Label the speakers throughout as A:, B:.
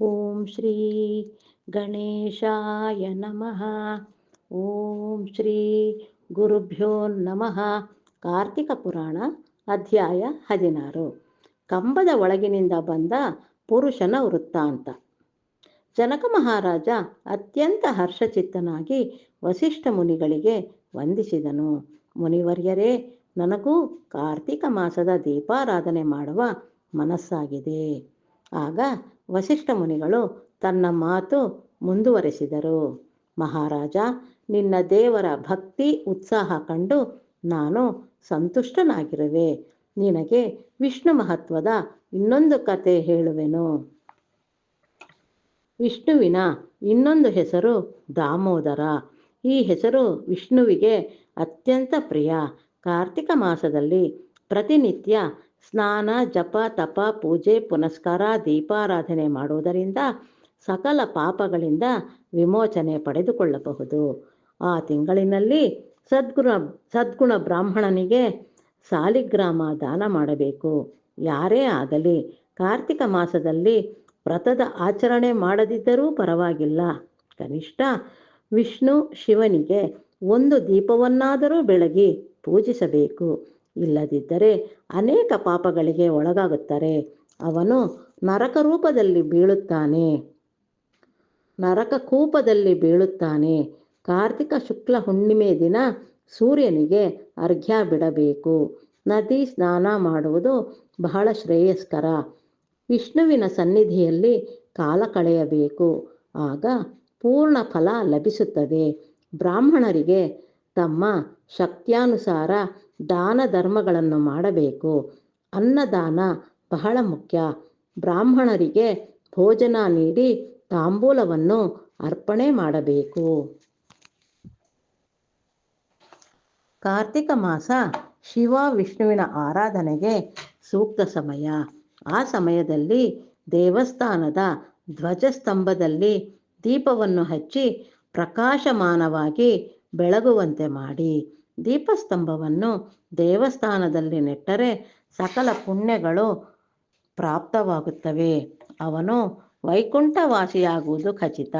A: ಓಂ ಶ್ರೀ ಗಣೇಶಾಯ ನಮಃ ಓಂ ಶ್ರೀ ಗುರುಭ್ಯೋ ನಮಃ ಕಾರ್ತಿಕ ಪುರಾಣ ಅಧ್ಯಾಯ ಹದಿನಾರು. ಕಂಬದ ಒಳಗಿನಿಂದ ಬಂದ ಪುರುಷನ ವೃತ್ತಾಂತ. ಜನಕ ಮಹಾರಾಜ ಅತ್ಯಂತ ಹರ್ಷಚಿತ್ತನಾಗಿ ವಸಿಷ್ಠ ಮುನಿಗಳಿಗೆ ವಂದಿಸಿದನು. ಮುನಿವರ್ಯರೇ, ನನಗೂ ಕಾರ್ತಿಕ ಮಾಸದ ದೀಪಾರಾಧನೆ ಮಾಡುವ ಮನಸ್ಸಾಗಿದೆ. ಆಗ ವಸಿಷ್ಠ ಮುನಿಗಳು ತನ್ನ ಮಾತು ಮುಂದುವರೆಸಿದರು. ಮಹಾರಾಜ, ನಿನ್ನ ದೇವರ ಭಕ್ತಿ, ಉತ್ಸಾಹ ಕಂಡು ನಾನು ಸಂತುಷ್ಟನಾಗಿರುವೆ. ನಿನಗೆ ವಿಷ್ಣು ಮಹತ್ವದ ಇನ್ನೊಂದು ಕತೆ ಹೇಳುವೆನು. ವಿಷ್ಣುವಿನ ಇನ್ನೊಂದು ಹೆಸರು ದಾಮೋದರ. ಈ ಹೆಸರು ವಿಷ್ಣುವಿಗೆ ಅತ್ಯಂತ ಪ್ರಿಯ. ಕಾರ್ತಿಕ ಮಾಸದಲ್ಲಿ ಪ್ರತಿನಿತ್ಯ ಸ್ನಾನ, ಜಪ, ತಪ, ಪೂಜೆ, ಪುನಸ್ಕಾರ, ದೀಪಾರಾಧನೆ ಮಾಡುವುದರಿಂದ ಸಕಲ ಪಾಪಗಳಿಂದ ವಿಮೋಚನೆ ಪಡೆದುಕೊಳ್ಳಬಹುದು. ಆ ತಿಂಗಳಿನಲ್ಲಿ ಸದ್ಗುಣ ಸದ್ಗುಣ ಬ್ರಾಹ್ಮಣನಿಗೆ ಸಾಲಿಗ್ರಾಮ ದಾನ ಮಾಡಬೇಕು. ಯಾರೇ ಆಗಲಿ, ಕಾರ್ತಿಕ ಮಾಸದಲ್ಲಿ ವ್ರತದ ಆಚರಣೆ ಮಾಡದಿದ್ದರೂ ಪರವಾಗಿಲ್ಲ. ಕನಿಷ್ಠ ವಿಷ್ಣು ಶಿವನಿಗೆ ಒಂದು ದೀಪವನ್ನಾದರೂ ಬೆಳಗಿ ಪೂಜಿಸಬೇಕು. ಇಲ್ಲದಿದ್ದರೆ ಅನೇಕ ಪಾಪಗಳಿಗೆ ಒಳಗಾಗುತ್ತಾರೆ. ಅವನು ನರಕ ರೂಪದಲ್ಲಿ ಬೀಳುತ್ತಾನೆ. ನರಕ ಕೂಪದಲ್ಲಿ ಬೀಳುತ್ತಾನೆ. ಕಾರ್ತಿಕ ಶುಕ್ಲ ಹುಣ್ಣಿಮೆ ದಿನ ಸೂರ್ಯನಿಗೆ ಅರ್ಘ್ಯ ಬಿಡಬೇಕು. ನದಿ ಸ್ನಾನ ಮಾಡುವುದು ಬಹಳ ಶ್ರೇಯಸ್ಕರ. ವಿಷ್ಣುವಿನ ಸನ್ನಿಧಿಯಲ್ಲಿ ಕಾಲ ಕಳೆಯಬೇಕು. ಆಗ ಪೂರ್ಣ ಫಲ ಲಭಿಸುತ್ತದೆ. ಬ್ರಾಹ್ಮಣರಿಗೆ ತಮ್ಮ ಶಕ್ತ್ಯಾನುಸಾರ ದಾನ ಧರ್ಮಗಳನ್ನು ಮಾಡಬೇಕು. ಅನ್ನದಾನ ಬಹಳ ಮುಖ್ಯ. ಬ್ರಾಹ್ಮಣರಿಗೆ ಭೋಜನ ನೀಡಿ ತಾಂಬೂಲವನ್ನು ಅರ್ಪಣೆ ಮಾಡಬೇಕು. ಕಾರ್ತಿಕ ಮಾಸ ಶಿವ ವಿಷ್ಣುವಿನ ಆರಾಧನೆಗೆ ಸೂಕ್ತ ಸಮಯ. ಆ ಸಮಯದಲ್ಲಿ ದೇವಸ್ಥಾನದ ಧ್ವಜಸ್ತಂಭದಲ್ಲಿ ದೀಪವನ್ನು ಹಚ್ಚಿ ಪ್ರಕಾಶಮಾನವಾಗಿ ಬೆಳಗುವಂತೆ ಮಾಡಿ. ದೀಪಸ್ತಂಭವನ್ನು ದೇವಸ್ಥಾನದಲ್ಲಿ ನೆಟ್ಟರೆ ಸಕಲ ಪುಣ್ಯಗಳು ಪ್ರಾಪ್ತವಾಗುತ್ತವೆ. ಅವನು ವೈಕುಂಠವಾಸಿಯಾಗುವುದು ಖಚಿತ.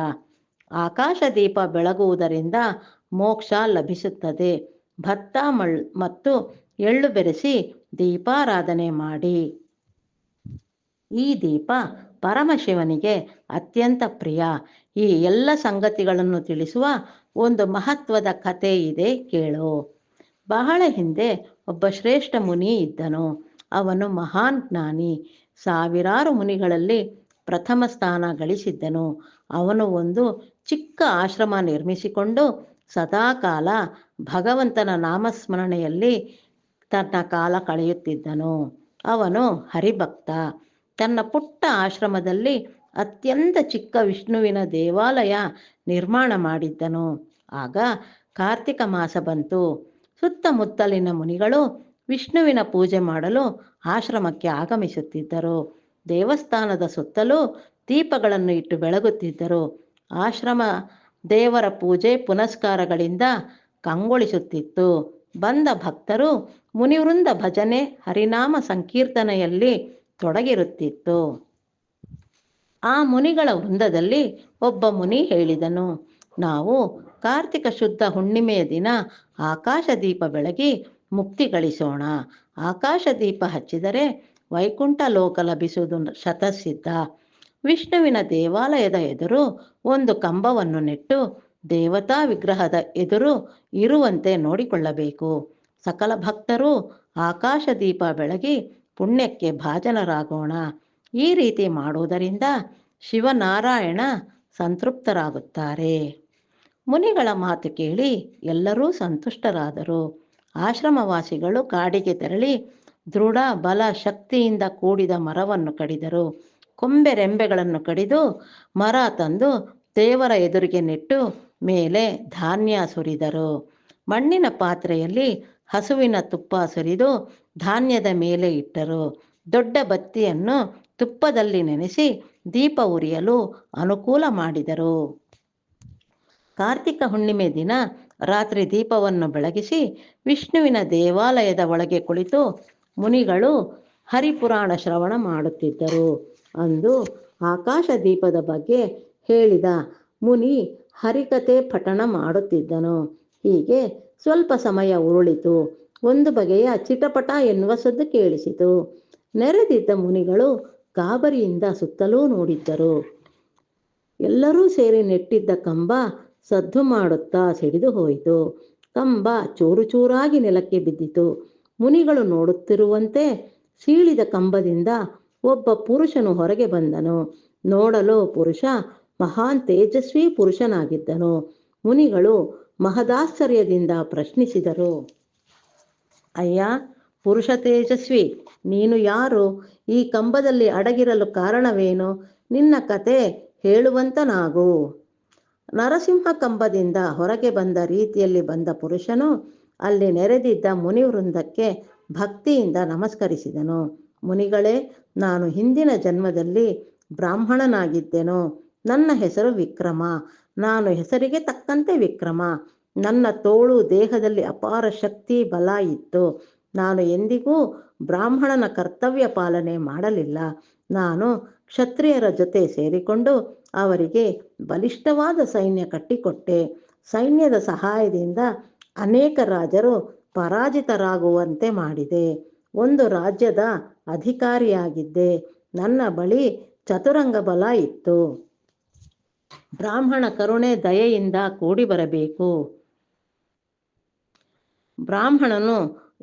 A: ಆಕಾಶ ದೀಪ ಬೆಳಗುವುದರಿಂದ ಮೋಕ್ಷ ಲಭಿಸುತ್ತದೆ. ಭತ್ತ ಮಳ್ ಮತ್ತು ಎಳ್ಳು ಬೆರೆಸಿ ದೀಪಾರಾಧನೆ ಮಾಡಿ. ಈ ದೀಪ ಪರಮಶಿವನಿಗೆ ಅತ್ಯಂತ ಪ್ರಿಯ. ಈ ಎಲ್ಲ ಸಂಗತಿಗಳನ್ನು ತಿಳಿಸುವ ಒಂದು ಮಹತ್ವದ ಕಥೆ ಇದೆ ಕೇಳು. ಬಹಳ ಹಿಂದೆ ಒಬ್ಬ ಶ್ರೇಷ್ಠ ಮುನಿ ಇದ್ದನು. ಅವನು ಮಹಾನ್ ಜ್ಞಾನಿ. ಸಾವಿರಾರು ಮುನಿಗಳಲ್ಲಿ ಪ್ರಥಮ ಸ್ಥಾನ ಗಳಿಸಿದ್ದನು. ಅವನು ಒಂದು ಚಿಕ್ಕ ಆಶ್ರಮ ನಿರ್ಮಿಸಿಕೊಂಡು ಸದಾಕಾಲ ಭಗವಂತನ ನಾಮಸ್ಮರಣೆಯಲ್ಲಿ ತನ್ನ ಕಾಲ ಕಳೆಯುತ್ತಿದ್ದನು. ಅವನು ಹರಿಭಕ್ತ. ತನ್ನ ಪುಟ್ಟ ಆಶ್ರಮದಲ್ಲಿ ಅತ್ಯಂತ ಚಿಕ್ಕ ವಿಷ್ಣುವಿನ ದೇವಾಲಯ ನಿರ್ಮಾಣ ಮಾಡಿದ್ದನು. ಆಗ ಕಾರ್ತಿಕ ಮಾಸ ಬಂತು. ಸುತ್ತಮುತ್ತಲಿನ ಮುನಿಗಳು ವಿಷ್ಣುವಿನ ಪೂಜೆ ಮಾಡಲು ಆಶ್ರಮಕ್ಕೆ ಆಗಮಿಸುತ್ತಿದ್ದರು. ದೇವಸ್ಥಾನದ ಸುತ್ತಲೂ ದೀಪಗಳನ್ನು ಇಟ್ಟು ಬೆಳಗುತ್ತಿದ್ದರು. ಆಶ್ರಮ ದೇವರ ಪೂಜೆ ಪುನಸ್ಕಾರಗಳಿಂದ ಕಂಗೊಳಿಸುತ್ತಿತ್ತು. ಬಂದ ಭಕ್ತರು ಮುನಿವೃಂದ ಭಜನೆ, ಹರಿನಾಮ ಸಂಕೀರ್ತನೆಯಲ್ಲಿ ತೊಡಗಿರುತ್ತಿತ್ತು. ಆ ಮುನಿಗಳ ವೃಂದದಲ್ಲಿ ಒಬ್ಬ ಮುನಿ ಹೇಳಿದನು, ನಾವು ಕಾರ್ತಿಕ ಶುದ್ಧ ಹುಣ್ಣಿಮೆಯ ದಿನ ಆಕಾಶ ದೀಪ ಬೆಳಗಿ ಮುಕ್ತಿ ಗಳಿಸೋಣ. ಆಕಾಶ ದೀಪ ಹಚ್ಚಿದರೆ ವೈಕುಂಠ ಲೋಕ ಲಭಿಸುವುದು ಶತಸಿದ್ಧ. ವಿಷ್ಣುವಿನ ದೇವಾಲಯದ ಎದುರು ಒಂದು ಕಂಬವನ್ನು ನೆಟ್ಟು ದೇವತಾ ವಿಗ್ರಹದ ಎದುರು ಇರುವಂತೆ ನೋಡಿಕೊಳ್ಳಬೇಕು. ಸಕಲ ಭಕ್ತರು ಆಕಾಶ ದೀಪ ಬೆಳಗಿ ಪುಣ್ಯಕ್ಕೆ ಭಾಜನರಾಗೋಣ. ಈ ರೀತಿ ಮಾಡುವುದರಿಂದ ಶಿವನಾರಾಯಣ ಸಂತೃಪ್ತರಾಗುತ್ತಾರೆ. ಮುನಿಗಳ ಮಾತು ಕೇಳಿ ಎಲ್ಲರೂ ಸಂತುಷ್ಟರಾದರು. ಆಶ್ರಮವಾಸಿಗಳು ಕಾಡಿಗೆ ತೆರಳಿ ದೃಢ ಬಲ ಶಕ್ತಿಯಿಂದ ಕೂಡಿದ ಮರವನ್ನು ಕಡಿದರು. ಕೊಂಬೆ ರೆಂಬೆಗಳನ್ನು ಕಡಿದು ಮರ ತಂದು ದೇವರ ಎದುರಿಗೆ ನೆಟ್ಟು ಮೇಲೆ ಧಾನ್ಯ ಸುರಿದರು. ಮಣ್ಣಿನ ಪಾತ್ರೆಯಲ್ಲಿ ಹಸುವಿನ ತುಪ್ಪ ಸುರಿದು ಧಾನ್ಯದ ಮೇಲೆ ಇಟ್ಟರು. ದೊಡ್ಡ ಬತ್ತಿಯನ್ನು ತುಪ್ಪದಲ್ಲಿ ನೆನೆಸಿ ದೀಪ ಉರಿಯಲು ಅನುಕೂಲ ಮಾಡಿದರು. ಕಾರ್ತಿಕ ಹುಣ್ಣಿಮೆ ದಿನ ರಾತ್ರಿ ದೀಪವನ್ನು ಬೆಳಗಿಸಿ ವಿಷ್ಣುವಿನ ದೇವಾಲಯದ ಒಳಗೆ ಕುಳಿತು ಮುನಿಗಳು ಹರಿಪುರಾಣ ಶ್ರವಣ ಮಾಡುತ್ತಿದ್ದರು ಅಂದು ಆಕಾಶ ದೀಪದ ಬಗ್ಗೆ ಹೇಳಿದ ಮುನಿ ಹರಿಕತೆ ಪಠಣ ಮಾಡುತ್ತಿದ್ದನು. ಹೀಗೆ ಸ್ವಲ್ಪ ಸಮಯ ಉರುಳಿತು. ಒಂದು ಬಗೆಯ ಚಿಟಪಟ ಎನ್ನುವ ಸದ್ದು ಕೇಳಿಸಿತು. ನೆರೆದಿದ್ದ ಮುನಿಗಳು ಗಾಬರಿಯಿಂದ ಸುತ್ತಲೂ ನೋಡಿದ್ದರು. ಎಲ್ಲರೂ ಸೇರಿ ನೆಟ್ಟಿದ್ದ ಕಂಬ ಸದ್ದು ಮಾಡುತ್ತಾ ಸಿಡಿದು ಹೋಯಿತು. ಕಂಬ ಚೂರು ಚೂರಾಗಿ ನೆಲಕ್ಕೆ ಬಿದ್ದಿತು. ಮುನಿಗಳು ನೋಡುತ್ತಿರುವಂತೆ ಸೀಳಿದ ಕಂಬದಿಂದ ಒಬ್ಬ ಪುರುಷನು ಹೊರಗೆ ಬಂದನು. ನೋಡಲು ಪುರುಷ ಮಹಾನ್ ತೇಜಸ್ವಿ ಪುರುಷನಾಗಿದ್ದನು. ಮುನಿಗಳು ಮಹದಾಶ್ಚರ್ಯದಿಂದ ಪ್ರಶ್ನಿಸಿದರು. ಅಯ್ಯ ಪುರುಷ ತೇಜಸ್ವಿ, ನೀನು ಯಾರು? ಈ ಕಂಬದಲ್ಲಿ ಅಡಗಿರಲು ಕಾರಣವೇನು? ನಿನ್ನ ಕತೆ ಹೇಳುವಂತನಾಗು. ನರಸಿಂಹ ಕಂಬದಿಂದ ಹೊರಗೆ ಬಂದ ರೀತಿಯಲ್ಲಿ ಬಂದ ಪುರುಷನು ಅಲ್ಲಿ ನೆರೆದಿದ್ದ ಮುನಿವೃಂದಕ್ಕೆ ಭಕ್ತಿಯಿಂದ ನಮಸ್ಕರಿಸಿದನು. ಮುನಿಗಳೇ, ನಾನು ಹಿಂದಿನ ಜನ್ಮದಲ್ಲಿ ಬ್ರಾಹ್ಮಣನಾಗಿದ್ದೆನು. ನನ್ನ ಹೆಸರು ವಿಕ್ರಮ. ನಾನು ಹೆಸರಿಗೆ ತಕ್ಕಂತೆ ವಿಕ್ರಮ. ನನ್ನ ತೋಳು ದೇಹದಲ್ಲಿ ಅಪಾರ ಶಕ್ತಿ, ಬಲ ಇತ್ತು. ನಾನು ಎಂದಿಗೂ ಬ್ರಾಹ್ಮಣನ ಕರ್ತವ್ಯ ಪಾಲನೆ ಮಾಡಲಿಲ್ಲ. ನಾನು ಕ್ಷತ್ರಿಯರ ಜೊತೆ ಸೇರಿಕೊಂಡು ಅವರಿಗೆ ಬಲಿಷ್ಠವಾದ ಸೈನ್ಯ ಕಟ್ಟಿಕೊಟ್ಟೆ. ಸೈನ್ಯದ ಸಹಾಯದಿಂದ ಅನೇಕ ರಾಜರು ಪರಾಜಿತರಾಗುವಂತೆ ಮಾಡಿದೆ. ಒಂದು ರಾಜ್ಯದ ಅಧಿಕಾರಿಯಾಗಿದ್ದೆ. ನನ್ನ ಬಳಿ ಚತುರಂಗ ಬಲ ಇತ್ತು. ಬ್ರಾಹ್ಮಣ ಕರುಣೆ ದಯೆಯಿಂದ ಕೂಡಿ ಬರಬೇಕು ಬ್ರಾಹ್ಮಣನು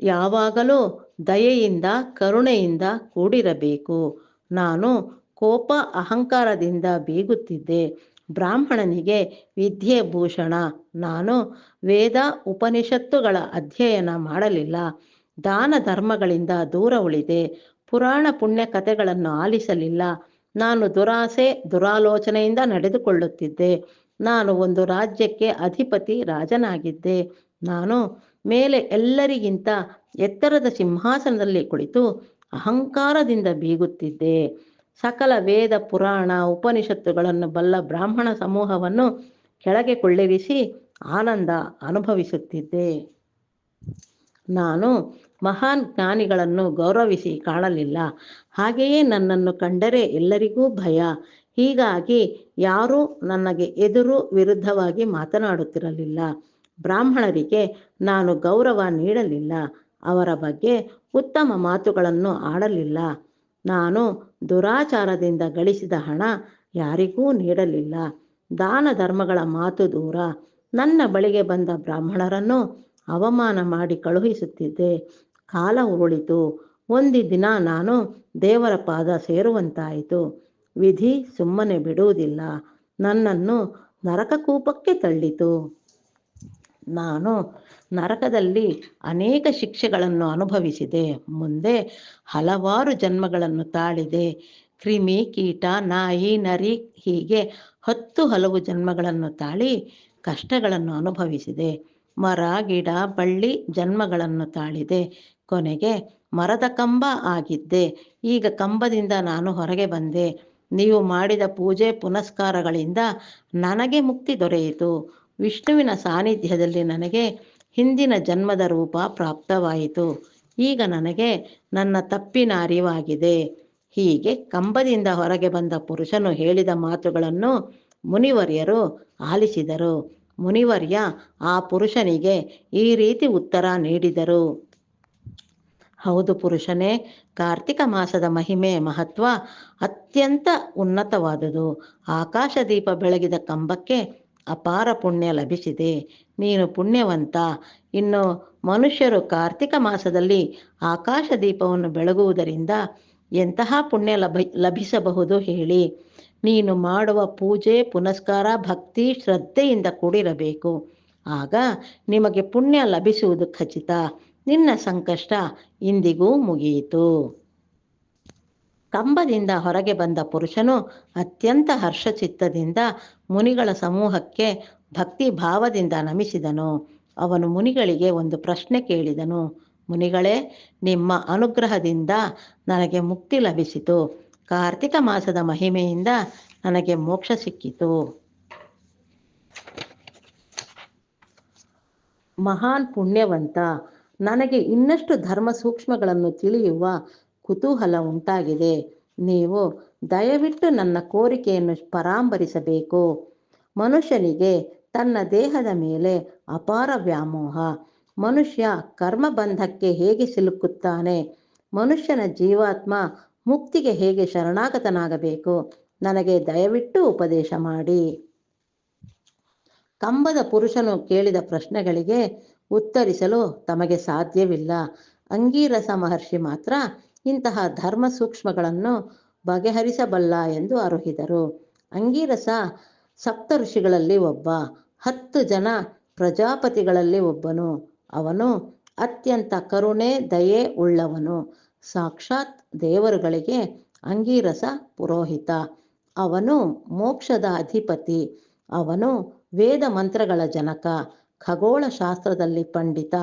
A: ಯಾವಾಗಲೂ ದಯೆಯಿಂದ, ಕರುಣೆಯಿಂದ ಕೂಡಿರಬೇಕು. ನಾನು ಕೋಪ ಅಹಂಕಾರದಿಂದ ಬೀಗುತ್ತಿದ್ದೆ. ಬ್ರಾಹ್ಮಣನಿಗೆ ವಿದ್ಯೆ ಭೂಷಣ. ನಾನು ವೇದ ಉಪನಿಷತ್ತುಗಳ ಅಧ್ಯಯನ ಮಾಡಲಿಲ್ಲ. ದಾನ ಧರ್ಮಗಳಿಂದ ದೂರ ಉಳಿದೆ. ಪುರಾಣ ಪುಣ್ಯ ಕಥೆಗಳನ್ನು ಆಲಿಸಲಿಲ್ಲ. ನಾನು ದುರಾಸೆ, ದುರಾಲೋಚನೆಯಿಂದ ನಡೆದುಕೊಳ್ಳುತ್ತಿದ್ದೆ. ನಾನು ಒಂದು ರಾಜ್ಯಕ್ಕೆ ಅಧಿಪತಿ ರಾಜನಾಗಿದ್ದೆ. ನಾನು ಮೇಲೆ ಎಲ್ಲರಿಗಿಂತ ಎತ್ತರದ ಸಿಂಹಾಸನದಲ್ಲಿ ಕುಳಿತು ಅಹಂಕಾರದಿಂದ ಬೀಗುತ್ತಿದ್ದೆ. ಸಕಲ ವೇದ, ಪುರಾಣ, ಉಪನಿಷತ್ತುಗಳನ್ನು ಬಲ್ಲ ಬ್ರಾಹ್ಮಣ ಸಮೂಹವನ್ನು ಕೆಳಗೆ ಕೊಳ್ಳಿರಿಸಿ ಆನಂದ ಅನುಭವಿಸುತ್ತಿದ್ದೆ. ನಾನು ಮಹಾನ್ ಜ್ಞಾನಿಗಳನ್ನು ಗೌರವಿಸಿ ಕಾಣಲಿಲ್ಲ. ಹಾಗೆಯೇ ನನ್ನನ್ನು ಕಂಡರೆ ಎಲ್ಲರಿಗೂ ಭಯ. ಹೀಗಾಗಿ ಯಾರೂ ನನಗೆ ಎದುರು ವಿರುದ್ಧವಾಗಿ ಮಾತನಾಡುತ್ತಿರಲಿಲ್ಲ. ಬ್ರಾಹ್ಮಣರಿಗೆ ನಾನು ಗೌರವ ನೀಡಲಿಲ್ಲ. ಅವರ ಬಗ್ಗೆ ಉತ್ತಮ ಮಾತುಗಳನ್ನು ಆಡಲಿಲ್ಲ. ನಾನು ದುರಾಚಾರದಿಂದ ಗಳಿಸಿದ ಹಣ ಯಾರಿಗೂ ನೀಡಲಿಲ್ಲ. ದಾನ ಧರ್ಮಗಳ ಮಾತು ದೂರ. ನನ್ನ ಬಳಿಗೆ ಬಂದ ಬ್ರಾಹ್ಮಣರನ್ನು ಅವಮಾನ ಮಾಡಿ ಕಳುಹಿಸುತ್ತಿದ್ದೆ. ಕಾಲ ಉರುಳಿತು. ಒಂದು ದಿನ ನಾನು ದೇವರ ಪಾದ ಸೇರುವಂತಾಯಿತು. ವಿಧಿ ಸುಮ್ಮನೆ ಬಿಡುವುದಿಲ್ಲ. ನನ್ನನ್ನು ನರಕಕೂಪಕ್ಕೆ ತಳ್ಳಿತು. ನಾನು ನರಕದಲ್ಲಿ ಅನೇಕ ಶಿಕ್ಷೆಗಳನ್ನು ಅನುಭವಿಸಿದೆ. ಮುಂದೆ ಹಲವಾರು ಜನ್ಮಗಳನ್ನು ತಾಳಿದೆ. ಕ್ರಿಮಿ ಕೀಟ, ನಾಯಿ, ನರಿ ಹೀಗೆ ಹತ್ತು ಹಲವು ಜನ್ಮಗಳನ್ನು ತಾಳಿ ಕಷ್ಟಗಳನ್ನು ಅನುಭವಿಸಿದೆ. ಮರ, ಗಿಡ, ಬಳ್ಳಿ ಜನ್ಮಗಳನ್ನು ತಾಳಿದೆ. ಕೊನೆಗೆ ಮರದ ಕಂಬ ಆಗಿದ್ದೆ. ಈಗ ಕಂಬದಿಂದ ನಾನು ಹೊರಗೆ ಬಂದೆ. ನೀವು ಮಾಡಿದ ಪೂಜೆ ಪುನಸ್ಕಾರಗಳಿಂದ ನನಗೆ ಮುಕ್ತಿ ದೊರೆಯಿತು. ವಿಷ್ಣುವಿನ ಸಾನ್ನಿಧ್ಯದಲ್ಲಿ ನನಗೆ ಹಿಂದಿನ ಜನ್ಮದ ರೂಪ ಪ್ರಾಪ್ತವಾಯಿತು. ಈಗ ನನಗೆ ನನ್ನ ತಪ್ಪಿನ ಅರಿವಾಗಿದೆ. ಹೀಗೆ ಕಂಬದಿಂದ ಹೊರಗೆ ಬಂದ ಪುರುಷನು ಹೇಳಿದ ಮಾತುಗಳನ್ನು ಮುನಿವರ್ಯರು ಆಲಿಸಿದರು. ಮುನಿವರ್ಯ ಆ ಪುರುಷನಿಗೆ ಈ ರೀತಿ ಉತ್ತರ ನೀಡಿದರು. ಹೌದು ಪುರುಷನೇ, ಕಾರ್ತಿಕ ಮಾಸದ ಮಹಿಮೆ ಮಹತ್ವ ಅತ್ಯಂತ ಉನ್ನತವಾದುದು. ಆಕಾಶದೀಪ ಬೆಳಗಿದ ಕಂಬಕ್ಕೆ ಅಪಾರ ಪುಣ್ಯ ಲಭಿಸಿದೆ. ನೀನು ಪುಣ್ಯವಂತ. ಇನ್ನು ಮನುಷ್ಯರು ಕಾರ್ತಿಕ ಮಾಸದಲ್ಲಿ ಆಕಾಶ ದೀಪವನ್ನು ಬೆಳಗುವುದರಿಂದ ಎಂತಹ ಪುಣ್ಯ ಲಭ, ಲಭಿಸಬಹುದು ಹೇಳಿ. ನೀನು ಮಾಡುವ ಪೂಜೆ, ಪುನಸ್ಕಾರ, ಭಕ್ತಿ ಶ್ರದ್ಧೆಯಿಂದ ಕೂಡಿರಬೇಕು. ಆಗ ನಿಮಗೆ ಪುಣ್ಯ ಲಭಿಸುವುದು ಖಚಿತ. ನಿನ್ನ ಸಂಕಷ್ಟ ಇಂದಿಗೂ ಮುಗಿಯಿತು. ಕಂಬದಿಂದ ಹೊರಗೆ ಬಂದ ಪುರುಷನು ಅತ್ಯಂತ ಹರ್ಷಚಿತ್ತದಿಂದ ಮುನಿಗಳ ಸಮೂಹಕ್ಕೆ ಭಕ್ತಿ ಭಾವದಿಂದ ನಮಿಸಿದನು. ಅವನು ಮುನಿಗಳಿಗೆ ಒಂದು ಪ್ರಶ್ನೆ ಕೇಳಿದನು. ಮುನಿಗಳೇ, ನಿಮ್ಮ ಅನುಗ್ರಹದಿಂದ ನನಗೆ ಮುಕ್ತಿ ಲಭಿಸಿತು. ಕಾರ್ತಿಕ ಮಾಸದ ಮಹಿಮೆಯಿಂದ ನನಗೆ ಮೋಕ್ಷ ಸಿಕ್ಕಿತು. ಮಹಾನ್ ಪುಣ್ಯವಂತ, ನನಗೆ ಇನ್ನಷ್ಟು ಧರ್ಮ ಸೂಕ್ಷ್ಮಗಳನ್ನು ತಿಳಿಯುವ ಕುತೂಹಲ ಉಂಟಾಗಿದೆ. ನೀವು ದಯವಿಟ್ಟು ನನ್ನ ಕೋರಿಕೆಯನ್ನು ಪರಾಂಬರಿಸಬೇಕು. ಮನುಷ್ಯನಿಗೆ ತನ್ನ ದೇಹದ ಮೇಲೆ ಅಪಾರ ವ್ಯಾಮೋಹ. ಮನುಷ್ಯ ಕರ್ಮಬಂಧಕ್ಕೆ ಹೇಗೆ ಸಿಲುಕುತ್ತಾನೆ? ಮನುಷ್ಯನ ಜೀವಾತ್ಮ ಮುಕ್ತಿಗೆ ಹೇಗೆ ಶರಣಾಗತನಾಗಬೇಕು? ನನಗೆ ದಯವಿಟ್ಟು ಉಪದೇಶ ಮಾಡಿ. ಕಂಬದ ಪುರುಷನು ಕೇಳಿದ ಪ್ರಶ್ನೆಗಳಿಗೆ ಉತ್ತರಿಸಲು ತಮಗೆ ಸಾಧ್ಯವಿಲ್ಲ. ಅಂಗೀರಸ ಮಹರ್ಷಿ ಮಾತ್ರ ಇಂತಹ ಧರ್ಮ ಸೂಕ್ಷ್ಮಗಳನ್ನು ಬಗೆಹರಿಸಬಲ್ಲ ಎಂದು ಅರುಹಿದರು ಅಂಗೀರಸ ಸಪ್ತ ಋಷಿಗಳಲ್ಲಿ ಒಬ್ಬ, ಹತ್ತು ಜನ ಪ್ರಜಾಪತಿಗಳಲ್ಲಿ ಒಬ್ಬನು. ಅವನು ಅತ್ಯಂತ ಕರುಣೆ, ದಯೆ ಉಳ್ಳವನು. ಸಾಕ್ಷಾತ್ ದೇವರುಗಳಿಗೆ ಅಂಗೀರಸ ಪುರೋಹಿತ. ಅವನು ಮೋಕ್ಷದ ಅಧಿಪತಿ. ಅವನು ವೇದ ಮಂತ್ರಗಳ ಜನಕ ಖಗೋಳ ಶಾಸ್ತ್ರದಲ್ಲಿ ಪಂಡಿತ.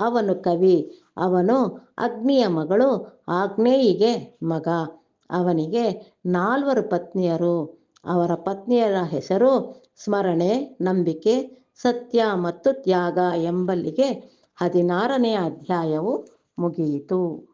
A: ಅವನು ಕವಿ. ಅವನು ಅಗ್ನಿಯ ಮಗಳು, ಆಗ್ನೇಯಿಗೆ ಮಗ. ಅವನಿಗೆ ನಾಲ್ವರು ಪತ್ನಿಯರು. ಅವರ ಪತ್ನಿಯರ ಹೆಸರು ಸ್ಮರಣೆ, ನಂಬಿಕೆ, ಸತ್ಯ ಮತ್ತು ತ್ಯಾಗ ಎಂಬಲ್ಲಿಗೆ ಹದಿನಾರನೆಯ ಅಧ್ಯಾಯವು ಮುಗಿಯಿತು.